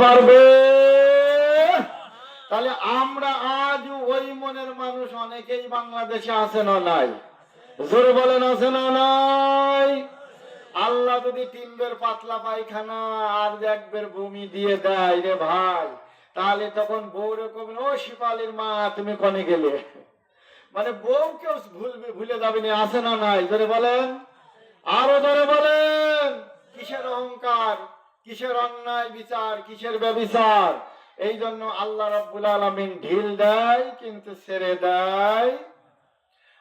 পারবে? তাহলে আমরা আজ ওই মনের মানুষ অনেকেই বাংলাদেশে আছে না নাই? জোরে বলেন, আছে না নাই? আল্লাহ যদি তিনবার পাতলা পায়খানা আর একবার বমি দিয়ে দেয় রে ভাই, তাহলে তখন বউরে কবেন ও শিপালির মা, তুমি কনে গেলে? মানে বউ কেউ ভুলবে, ভুলে যাবে না, আছে না নাই? জোরে বলেন? আরও ধরে বলেন? কিসের অহংকার? কিসের অন্যায় বিচার, কিসের ব্যবিচার? এই জন্য আল্লাহ রাব্বুল আলামিন ঢিল দেয় কিন্তু ছেড়ে দেয়।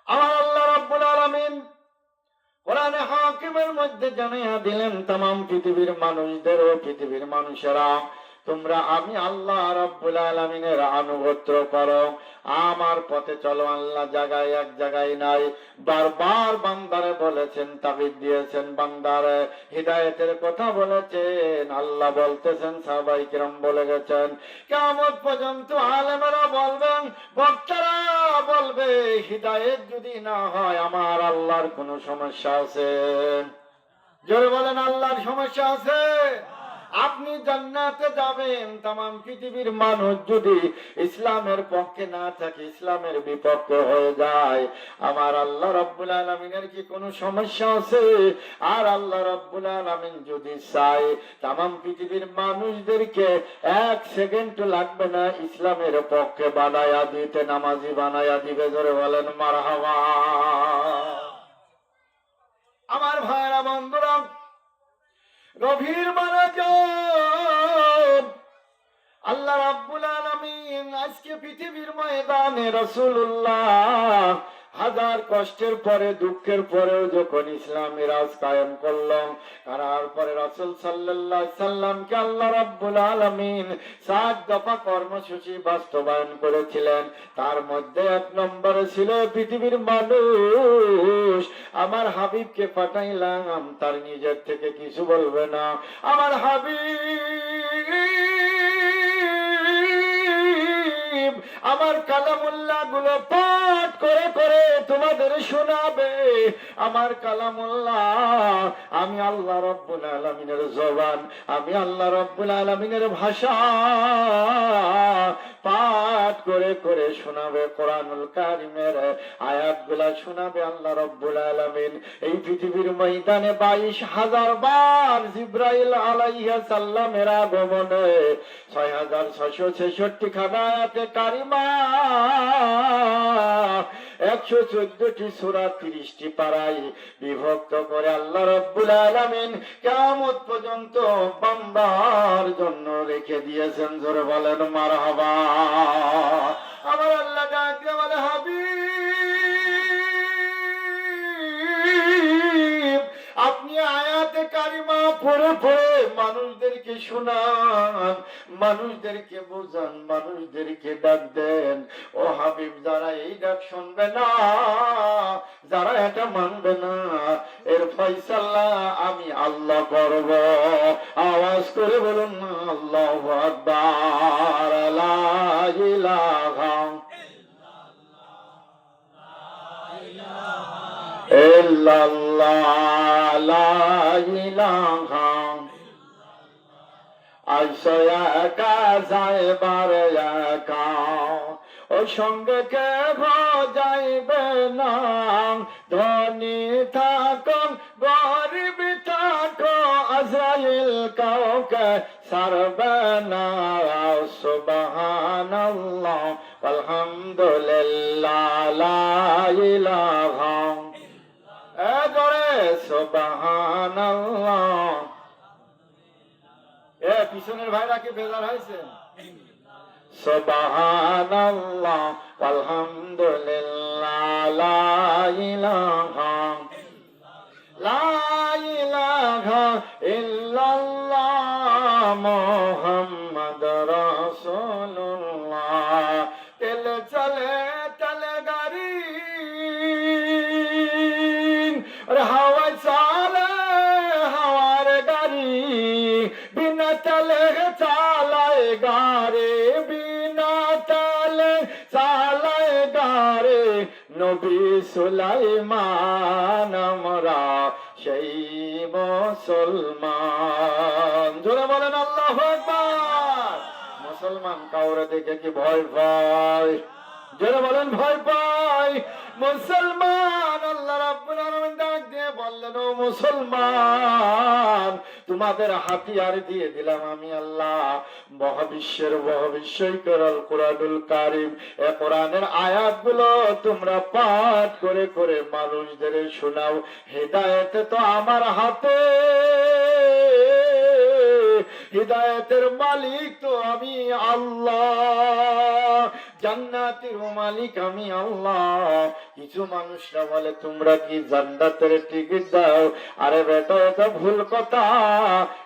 আমার আল্লাহ রাব্বুল আলামিন কোরআনে হাকিমের মধ্যে জানাইয়া দিলেন তাম পৃথিবীর মানুষদেরও পৃথিবীর মানুষেরা তোমরা আমি আল্লাহ রাব্বুল আলামিনের আনুগত্য করো। আমার পথে চলো, আল্লাহ জায়গায় এক জায়গায় নাই। বারবার বান্দারে বলেছেন, তাবিদ দিয়েছেন বান্দারে। হৃদায়তের কথা বলেছেন, আল্লাহ বলতেছেন, সাহাবাই কিরম বলে গেছেন। কেমন পর্যন্ত আলেমেরা বলবেন, বক্তারা বলবে, হৃদায়ত যদি না হয়, আমার আল্লাহর কোনো সমস্যা আছে? জোরে বলেন, আল্লাহর সমস্যা আছে? আপনি জান্নাতে যাবেন তাম পৃথিবীর মানুষ যদি ইসলামের পক্ষে না থাকে, ইসলামের বিপক্ষে হয়ে যায়। আমার আল্লাহ রব্বুল আলমিনের কি কোনো সমস্যা আছে? আর আল্লাহ রব্বুল আলমিন যদি চায় তাম পৃথিবীর মানুষদেরকে এক সেকেন্ড লাগবে না ইসলামের পক্ষে বানায়া দিতে, নামাজি বানায়া দিবে ধরে বলেন, মারহাবা। আমার ভাইরা বন্ধুরা গভীর মনোযোগ। আল্লাহ রাব্বুল আলামিন আজকে পৃথিবীর ময়দানে রাসূলুল্লাহ হাজার কষ্টের পরে, দুঃখের পরেও যখন ইসলামের রাজ কায়েম করলাম, করার পরে রাসূল আলাইহি সাল্লামকে আল্লাহ রাব্বুল আলামিন সাত দফা কর্মসূচি বাস্তবায়ন করেছিলেন। তার মধ্যে এক নম্বরে ছিল, পৃথিবীর মানুষ, আমার হাবিবকে পাঠাইলাম, তার নিজের থেকে কিছু বলবে না। আমার হাবিব আমার কালামুল্লা গুলো পাঠ করে করে তোমাদের শোনাবে। আমার কালামুল্লা, আমি আল্লাহ রব্বুল আলমিনের জবান, আমি আল্লাহ রব্বুল আলমিনের ভাষা। পাঠ করে করে শোনাবে কোরআনুল কারিমের আয়াতগুলা শোনাবে আল্লাহ রব্বুল আলামিন। এই পৃথিবীর ময়দানে বাইশ হাজার বার জিব্রাইল আলাইহা সাল্লামের আগমনে ছয় হাজার ছয়শো ছেষট্টি খানায়াতে কারিমা একশো চোদ্দটি সুরা, তিরিশটি পাড়ায় বিভক্ত করে আল্লাহ রব্বুল আলামিন কেমন পর্যন্ত বান্দার জন্য রেখে দিয়েছেন, জোরে বলেন মারহাবা। আমার আল্লাহ ডাক দিয়ে বলে, হাবিব, আপনি আয়াতে কারিমা পড়ে পড়ে শোনান, মানুষদেরকে বোঝান, মানুষদেরকে ডাক দেন। ও হাবিব, যারা এই ডাক শুনবে না, যারা এটা মানবে না, এর ফয়সাল্লা আমি আল্লাহ করব। আওয়াজ করে বলুন, আল্লাহ আকবার ইল্লাল্লাহ, লা ইলাহা আইসো সঙ্গে কে যাইবে না ধনী থাকুন, গরিব থাকো আজরাইল কাউকে সারবে না। সুবহানাল্লাহ, আলহামদুলিল্লাহ এ জোরে, সুবহানাল্লাহ। এ পিছনের ভাইরা কি বেজার হয়েছে? সুবহানাল্লাহ আলহামদুলিল্লাহ লা ইলাহা সুলাইমান আমরা সেই মুসলমান। জোরে বলেন আল্লাহ মুসলমান কাউরে দেখে কি ভয় পায় যারা বলেন, ভয় পায় মুসলমান, আল্লাহ রাব্বুল আলামিন ডাক দিয়ে বললেন, ও মুসলমান, তোমাদের হাতিয়ার দিয়ে দিলাম আমি আল্লাহ। মহাবিশ্বের, মহাবিশ্বই করাল কোরআনুল কারিম। এ কোরআনের আয়াতগুলো তোমরা পাঠ করে করে মানুষদের শোনাও। হেদায়েতে তো আমার হাতে। হৃদায়তের মালিক তো আমি আল্লাহ। জান্নাতের মালিক আমি আল্লাহ। কিছু মানুষরা বলে, তোমরা কি জান্নাতের টিকিট দাও? আরে বেটা, এটা ভুল কথা।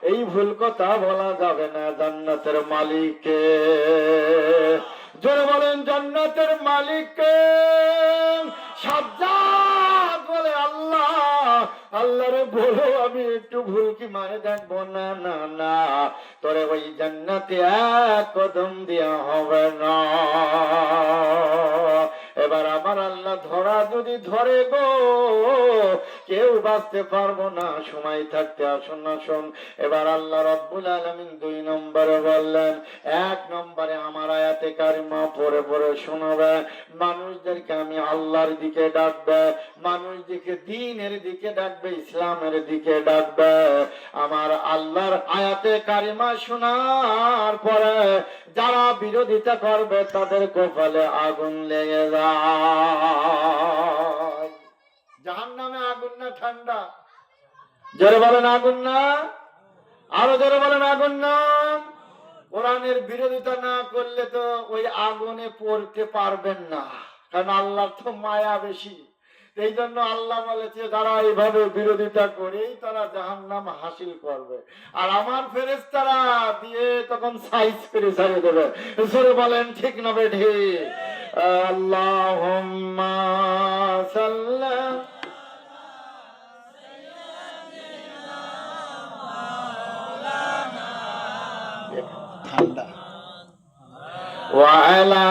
এই ভুল কথা বলা যাবে না জান্নাতের মালিককে। জোরে বলেন, জান্নাতের মালিককে। বলে আল্লাহ, আল্লাহরে বলো, আমি একটু ভুল কি মানে দেখব? না না না, তোরে ওই জান্নাতে এক কদম দেওয়া হবে না। এবার আমার আল্লাহ ধরা যদি ধরে গো কেউ বাঁচতে পারব না। সময় থাকতে আসুন আসুন। এবার আল্লাহ রব্বুল আলমিন দুই নম্বরে বললেন, এক নম্বরে আমার আয়াতে কারিমা পরে পরে শোনাবে। মানুষদেরকে আমি আল্লাহর দিকে ডাকবে মানুষ দিকে দিনের দিকে ডাকবে, ইসলামের দিকে ডাকবে। আমার আল্লাহর আয়াতে কারিমা শোনার পরে যারা বিরোধিতা করবে, তাদের কপালে আগুন লেগে যায়। ঠান্ডা। জোরে বলেন আগুন না। আরও জোরে বলেন আগুন না। কোরআনের বিরোধিতা না করলে তো ওই আগুনে পড়তে পারবেন না। কারণ আল্লাহর তো মায়া বেশি। এই জন্য আল্লাহ বলেছে যারা এইভাবে বিরোধিতা করেই তারা জাহান নাম হাসিল করবে। আর আমার ফেরেস তারা দিয়ে তখন সাইজ করে ছাড়িয়ে দেবে। সরে বলেন, ঠিক না বেঠি আল্লাহ সাল্লাম ঠান্ডা وعلى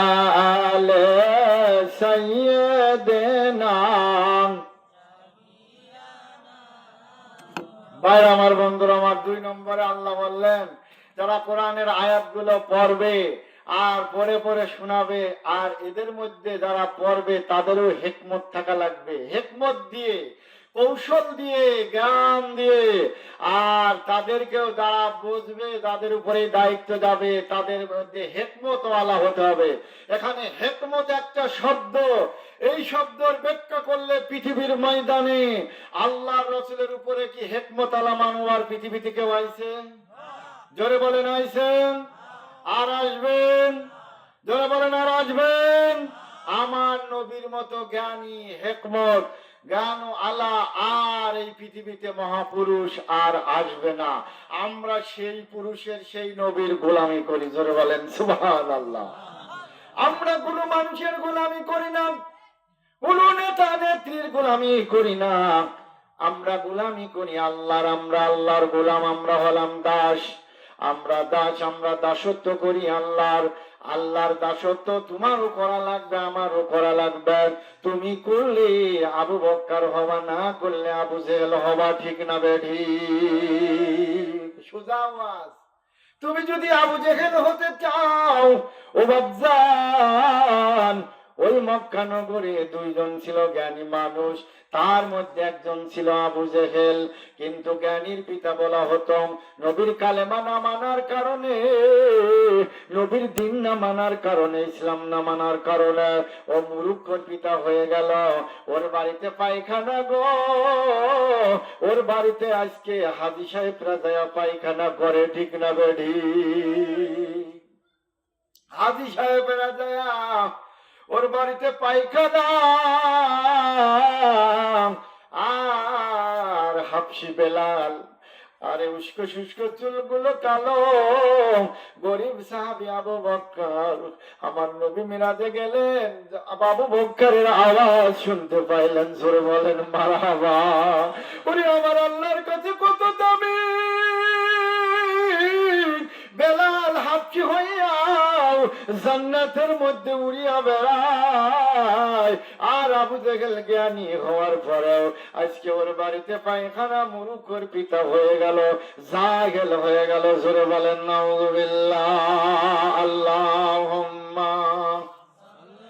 آل سيدنا ভাই আমার বন্ধুরা আমার দুই নম্বরে আল্লাহ বললেন যারা কোরআনের আয়াতগুলো পড়বে আর পরে পরে শোনাবে আর এদের মধ্যে যারা পড়বে তাদেরও হেকমত থাকা লাগবে হেকমত দিয়ে কৌশল দিয়ে, জ্ঞান দিয়ে। আর তাদেরকেও যারা বুঝবে, তাদের উপরে দায়িত্ব যাবে, তাদের মধ্যে হেকমত ওয়ালা হতে হবে। এখানে হেকমত একটা শব্দ। এই শব্দের ব্যাখ্যা করলে পৃথিবীর ময়দানে আল্লাহ রসুলের উপরে কি হেকমত আলা মানুয়ার পৃথিবী থেকে আইছে? জোরে বলেন আইছেন আর আসবেন? জোরে বলেন, আর আসবেন? আমার নবীর মতো জ্ঞানী, হেকমত। জ্ঞান আলা আর এই পৃথিবীতে মহাপুরুষ আর আসবে না? আমরা সেই পুরুষের সেই নবীর গোলামি করি, জোরে বলেন সুবহান আল্লাহ আমরা কোনো মানুষের গোলামি করি না, কোন নেতা নেত্রীর গোলামি করি না। আমরা গোলামি করি, আল্লাহর আমরা, আল্লাহর গোলাম আমরা হলাম দাস। আমরা দাস, আমরা দাসত্ব করি আল্লাহর। আল্লাহর দাসত্ব তোমারও করা লাগবে আমারও করা লাগবে। তুমি করলে আবু বক্কার হবা, না করলে আবু জেল হবা, ঠিক না বেঠি সোজা আওয়াজ। তুমি যদি আবু জেহেল হতে চাও, ও বাবজান ওই মক্কা নগরে দুইজন ছিল জ্ঞানী মানুষ। তার মধ্যে একজন ছিল আবু জেহেল। কিন্তু জ্ঞানীর পিতা বলা হতো, নবীর কালেমা না মানার কারণে, নবীর দিন না মানার কারণে, ইসলাম না মানার কারণে। ও মুরুক্ষর পিতা হয়ে গেল। ওর বাড়িতে পায়খানা গো। ওর বাড়িতে আজকে হাজি সাহেবরা যায় পায়খানা করে, ঠিক না বেঢি? হাজি সাহেবেরা যায় ওর বাড়িতে পায়খানা। আর হাফসি বেলাল। আরে উস্কো শুষ্ক চুলগুলো কালো। গরিব সাহাবি আবু বক্কর। আমার নবী মিরাজে গেলেন। বাবু বক্করের আওয়াজ শুনতে পাইলেন, জোরে বলেন মারাবা ওরে আমার আল্লাহর কাছে কত দামি। বেলাল হাফি হইয়াও জান্নাতের মধ্যে উড়িয়া বেড়ায়। আর আবু জেহেল জ্ঞানী হওয়ার পরেও আজকে ওর বাড়িতে পায়খানা মুরুখর পিতা হয়ে গেল যা গেল হয়ে গেল। জোরে বলেন, নাউজুবিল্লাহ আল্লাহ